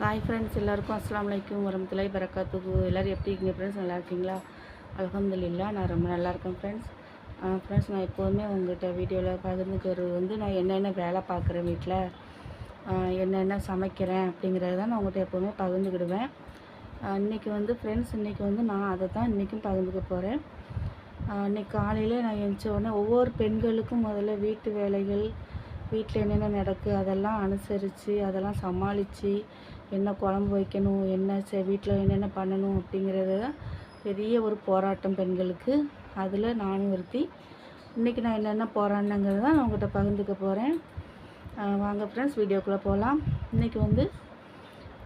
Hi friends எல்லாருக்கும் அஸ்லாம் வலைக்கும் வரமத்துலாய் பரக்காத்துக்கு எல்லோரும் எப்படி இருக்கீங்க ஃப்ரெண்ட்ஸ் நல்லா இருக்கீங்களா? அலமதுல்லா நான் ரொம்ப நல்லா இருக்கேன் ஃப்ரெண்ட்ஸ் ஃப்ரெண்ட்ஸ் நான் எப்போதுமே உங்கள்கிட்ட வீடியோவில் பகிர்ந்துக்கிறது வந்து நான் என்னென்ன வேலை பார்க்குறேன் வீட்டில் என்னென்ன சமைக்கிறேன் அப்படிங்கிறது தான் நான் உங்கள்கிட்ட எப்போதுமே பகிர்ந்துக்கிடுவேன். இன்றைக்கி வந்து ஃப்ரெண்ட்ஸ் இன்றைக்கி வந்து நான் அதை தான் இன்றைக்கும் பகிர்ந்துக்க போகிறேன் இன்றைக்கி காலையில் நான் எழுந்த உடனே ஒவ்வொரு பெண்களுக்கும் முதல்ல வீட்டு வேலைகள் வீட்டில் என்னென்ன நடக்குது அதெல்லாம் அனுசரித்து அதெல்லாம் சமாளித்து என்ன குழம்பு வைக்கணும் என்ன செ வீட்டில் என்னென்ன பண்ணணும் அப்படிங்கிறது பெரிய ஒரு போராட்டம் பெண்களுக்கு. அதில் நானும் ஒருத்தி இன்றைக்கி நான் என்னென்ன போராடினங்கிறது தான் நான் உங்கள்கிட்ட பகிர்ந்துக்க போகிறேன் வாங்க ஃப்ரெண்ட்ஸ் வீடியோக்குள்ளே போகலாம் இன்றைக்கி வந்து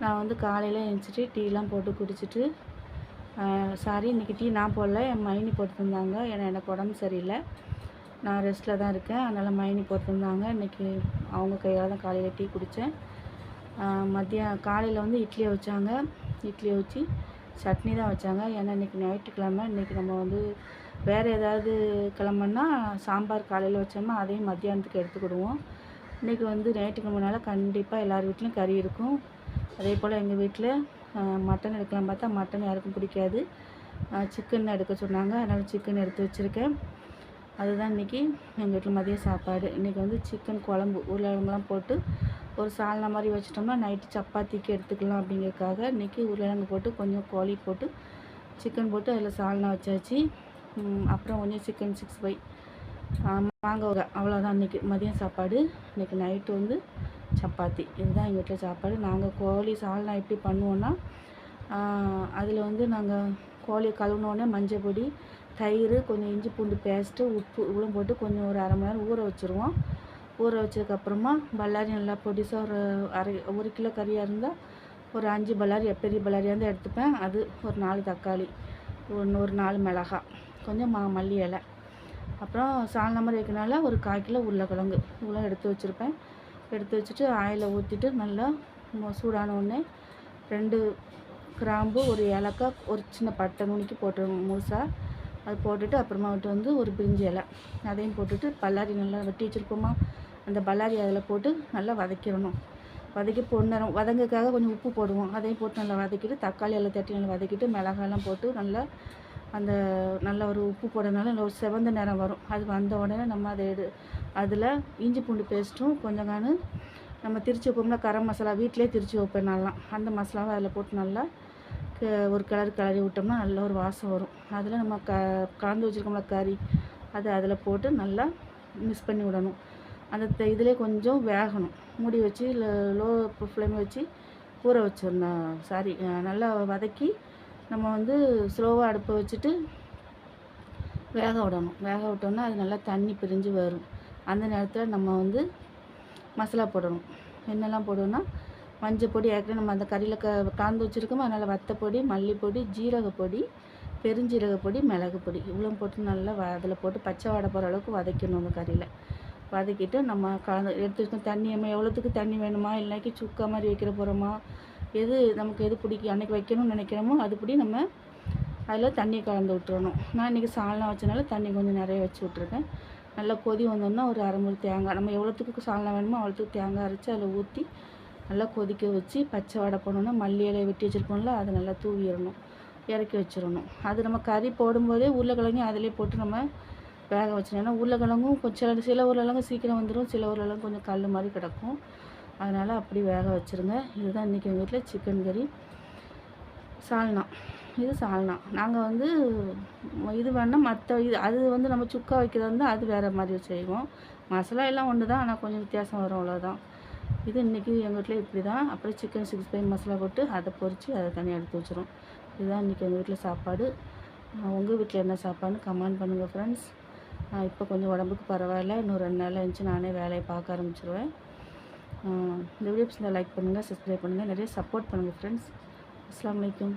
நான் வந்து காலையில் எழுந்திரிச்சிட்டு டீலாம் போட்டு குடிச்சிட்டு சாரி இன்றைக்கி டீ நான் போடல என் மைனி போட்டு தந்தாங்க ஏன்னா எனக்கு உடம்பு சரியில்லை. நான் ரெஸ்ட்டில் தான் இருக்கேன். அதனால் மைனி போட்டுருந்தாங்க இன்றைக்கி அவங்க கையால் தான் காலையில் டீ குடித்தேன் மதியம் காலையில் வந்து இட்லியை வச்சாங்க. இட்லியை வச்சு சட்னி தான் வச்சாங்க. ஏன்னா இன்றைக்கி ஞாயிற்றுக்கிழமை. இன்றைக்கி நம்ம வந்து வேறு ஏதாவது கிழமன்னா சாம்பார் காலையில் வச்சோம்னா அதையும் மத்தியானத்துக்கு எடுத்துக்கிடுவோம். இன்றைக்கி வந்து ஞாயிற்றுக்கிழமைனால கண்டிப்பாக எல்லார் வீட்லேயும் கறி இருக்கும். அதே போல் எங்கள் வீட்டில் மட்டன் எடுக்கலாம் பார்த்தா மட்டன் யாருக்கும் பிடிக்காது. சிக்கன் எடுக்க சொன்னாங்க. அதனால் சிக்கன் எடுத்து வச்சுருக்கேன். அதுதான் இன்றைக்கி எங்கள் வீட்டில் மதியம் சாப்பாடு. இன்றைக்கி வந்து சிக்கன் குழம்பு. உருளைக்கிழங்குலாம் போட்டு ஒரு சால்னா மாதிரி வச்சிட்டோம்னா நைட்டு சப்பாத்திக்கு எடுத்துக்கலாம் அப்படிங்கிறதுக்காக இன்றைக்கி உருளைக்கிழங்கு போட்டு கொஞ்சம் கோழி போட்டு சிக்கன் போட்டு அதில் சால்னா வச்சாச்சு. அப்புறம் கொஞ்சம் சிக்கன் சிக்ஸ் ஃபைவ் மாங்காய் அவ்வளோதான் இன்றைக்கி மதியம் சாப்பாடு. இன்றைக்கி நைட்டு வந்து சப்பாத்தி. இதுதான் எங்கள் வீட்டில் சாப்பாடு. நாங்கள் கோழி சால்னா எப்படி பண்ணுவோன்னா அதில் வந்து நாங்கள் கோழி கழுவுனோடனே மஞ்சள் பொடி தயிர் கொஞ்சம் இஞ்சி பூண்டு பேஸ்ட்டு உப்பு இவ்வளோ போட்டு கொஞ்சம் ஒரு அரை மணி நேரம் ஊற வச்சுருவோம். ஊற வச்சதுக்கப்புறமா பல்லாரி நல்லா பொடிசாக ஒரு அரை ஒரு கிலோ கறியாக இருந்தால் ஒரு அஞ்சு பல்லாரி பெரிய பல்லாரியாக இருந்தால் எடுத்துப்பேன். அது ஒரு நாலு தக்காளி ஒன்று ஒரு நாலு மிளகா கொஞ்சம் மா மல்லி இலை. அப்புறம் சால் நம்பர் வைக்கனால ஒரு கால் கிலோ உருளைக்கிழங்கு இவ்வளோ எடுத்து வச்சுருப்பேன். எடுத்து வச்சுட்டு ஆயிலை ஊற்றிட்டு நல்லா சூடான உடனே ரெண்டு கிராம்பு ஒரு ஏலக்காய் ஒரு சின்ன பட்டை நுணுக்கி போட்டு முழுசாக அது போட்டுட்டு அப்புறமாட்டு வந்து ஒரு பிரிஞ்சி இலை அதையும் போட்டுட்டு பல்லாரி நல்லா வெட்டி வச்சுருப்போமா அந்த பல்லாரி அதில் போட்டு நல்லா வதக்கிடணும். வதக்கி பொன்னரம் வதங்கக்காக கொஞ்சம் உப்பு போடுவோம். அதையும் போட்டு நல்லா வதக்கிட்டு தக்காளி எல்லாம் தட்டி நல்லா வதக்கிட்டு மிளகாயெல்லாம் போட்டு நல்லா அந்த நல்ல ஒரு உப்பு போடுறதுனால நல்ல ஒரு செவந்த நேரம் வரும். அது வந்த உடனே நம்ம அதை எடு அதில் இஞ்சி பூண்டு பேஸ்ட்டும் கொஞ்சம் காணு நம்ம திரிச்சு வைப்போம்னா கரம் மசாலா வீட்டிலே திரிச்சு வைப்பேன் நல்லா. அந்த மசாலாவை அதில் போட்டு நல்லா ஒரு கலர் கிளறி விட்டோம்னா நல்ல ஒரு வாசம் வரும். அதில் நம்ம க கலந்து வச்சுருக்கோம்ல கறி அதை அதில் போட்டு நல்லா மிக்ஸ் பண்ணி விடணும். அந்த இதிலே கொஞ்சம் வேகணும். மூடி வச்சு லோ ஃப்ளேம் வச்சு ஊற வச்சிடணும். சாரி நல்லா வதக்கி நம்ம வந்து ஸ்லோவாக அடுப்பை வச்சுட்டு வேக விடணும். வேக விட்டோம்னா அது நல்லா தண்ணி பிரிஞ்சு வரும். அந்த நேரத்தில் நம்ம வந்து மசாலா போடணும். என்னெல்லாம் போடணும்னா மஞ்சள் பொடி ஏற்கனவே நம்ம அந்த கறியில் க கலந்து வச்சுருக்கோமோ அதனால் வத்தப்பொடி மல்லிப்பொடி ஜீரகப்பொடி பெருஞ்சீரகப்பொடி மிளகு பொடி இவ்வளோ போட்டு நல்லா அதில் போட்டு பச்சை வாடை போகிற அளவுக்கு வதக்கணும் அந்த கறியில். வதக்கிட்டு நம்ம கலந்து எடுத்து வச்சுக்கணும் தண்ணி நம்ம எவ்வளோத்துக்கு தண்ணி வேணுமா இல்லைனாக்கி சுக்கா மாதிரி வைக்கிற போகிறோமா எது நமக்கு எது பிடிக்கும் அன்றைக்கி வைக்கணும்னு நினைக்கிறோமோ அதுபடி நம்ம அதில் தண்ணியை கலந்து விட்டுறணும். நான் இன்றைக்கி சால்னா வச்சனால தண்ணி கொஞ்சம் நிறைய வச்சு விட்ருக்கேன் நல்லா கொதி வந்தோம்னா ஒரு அரைமுறை தேங்காய் நம்ம எவ்வளோத்துக்கு சால்னா வேணுமோ அவ்வளோத்துக்கு தேங்காய் அரைச்சி அதில் ஊற்றி நல்லா கொதிக்க வச்சு பச்சை வடை போடணும்னா மல்லி இலையை வெட்டி வச்சுருப்போம்ல அதை நல்லா தூவிடணும் இறக்கி வச்சிடணும். அது நம்ம கறி போடும்போதே உருளைக்கிழங்கு அதிலே போட்டு நம்ம வேக வச்சிடணும் உருளைக்கிழங்கும் கொஞ்சம் சில உருளைக்கிழங்கு சீக்கிரம் வந்துடும் சில உருளைக்கிழங்கு கொஞ்சம் கல் மாதிரி கிடக்கும். அதனால் அப்படி வேக வச்சுருங்க இதுதான் இன்றைக்கி எங்கள் வீட்டில் சிக்கன் கறி சால்னா. இது சால்னா. நாங்கள் வந்து இது வேணால் மற்ற இது அது வந்து நம்ம சுக்கா வைக்கிறது வந்து அது வேறு மாதிரி செய்வோம். மசாலா எல்லாம் ஒன்று தான் ஆனால் கொஞ்சம் வித்தியாசம் வரும் அவ்வளோதான் இது இன்றைக்கி எங்கள் வீட்டில் இப்படி தான் அப்புறம் சிக்கன் சிக்ஸ் ஃபைவ் மசாலா போட்டு அதை பொறித்து அதை தனியாக எடுத்து வச்சிரும். இதுதான் இன்றைக்கி எங்கள் வீட்டில் சாப்பாடு. உங்கள் வீட்டில் என்ன சாப்பாடுன்னு கமெண்ட் பண்ணுங்கள் ஃப்ரெண்ட்ஸ் இப்போ கொஞ்சம் உடம்புக்கு பரவாயில்ல. இன்னும் ரெண்டு நாள் இருந்துச்சு நானே வேலையை பார்க்க ஆரம்பிச்சிருவேன். இந்த வீடியோ லைக் பண்ணுங்கள் சப்ஸ்கிரைப் பண்ணுங்கள் நிறைய சப்போர்ட் பண்ணுங்கள் ஃப்ரெண்ட்ஸ் அஸ்லாம் வலைக்கம்